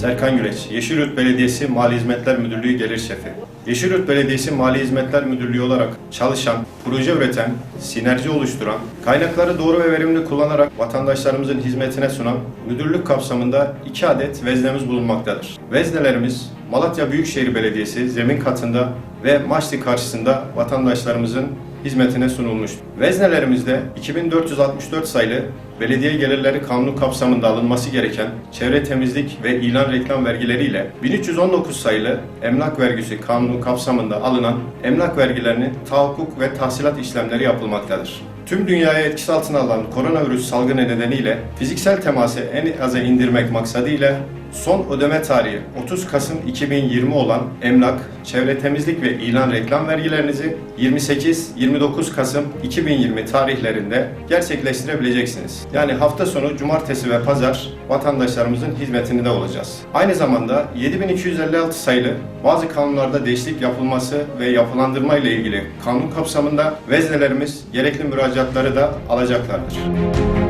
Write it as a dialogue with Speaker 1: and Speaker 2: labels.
Speaker 1: Serkan Güleç, Yeşilyurt Belediyesi Mali Hizmetler Müdürlüğü Gelir Şefi. Yeşilyurt Belediyesi Mali Hizmetler Müdürlüğü olarak çalışan, proje üreten, sinerji oluşturan, kaynakları doğru ve verimli kullanarak vatandaşlarımızın hizmetine sunan müdürlük kapsamında iki adet veznemiz bulunmaktadır. Veznelerimiz Malatya Büyükşehir Belediyesi zemin katında ve Maçlı karşısında vatandaşlarımızın hizmetine sunulmuştur. Veznelerimizde 2464 sayılı belediye gelirleri kanunu kapsamında alınması gereken çevre temizlik ve ilan reklam vergileriyle 1319 sayılı emlak vergisi kanunu kapsamında alınan emlak vergilerinin tahakkuk ve tahsilat işlemleri yapılmaktadır. Tüm dünyaya etkisi altına alan koronavirüs salgını nedeniyle fiziksel teması en aza indirmek maksadıyla son ödeme tarihi 30 Kasım 2020 olan emlak, çevre temizlik ve ilan reklam vergilerinizi 28-29 Kasım 2020 tarihlerinde gerçekleştirebileceksiniz. Yani hafta sonu cumartesi ve pazar vatandaşlarımızın hizmetinde olacağız. Aynı zamanda 7256 sayılı bazı kanunlarda değişiklik yapılması ve yapılandırma ile ilgili kanun kapsamında veznelerimiz gerekli müracaatları da alacaklardır.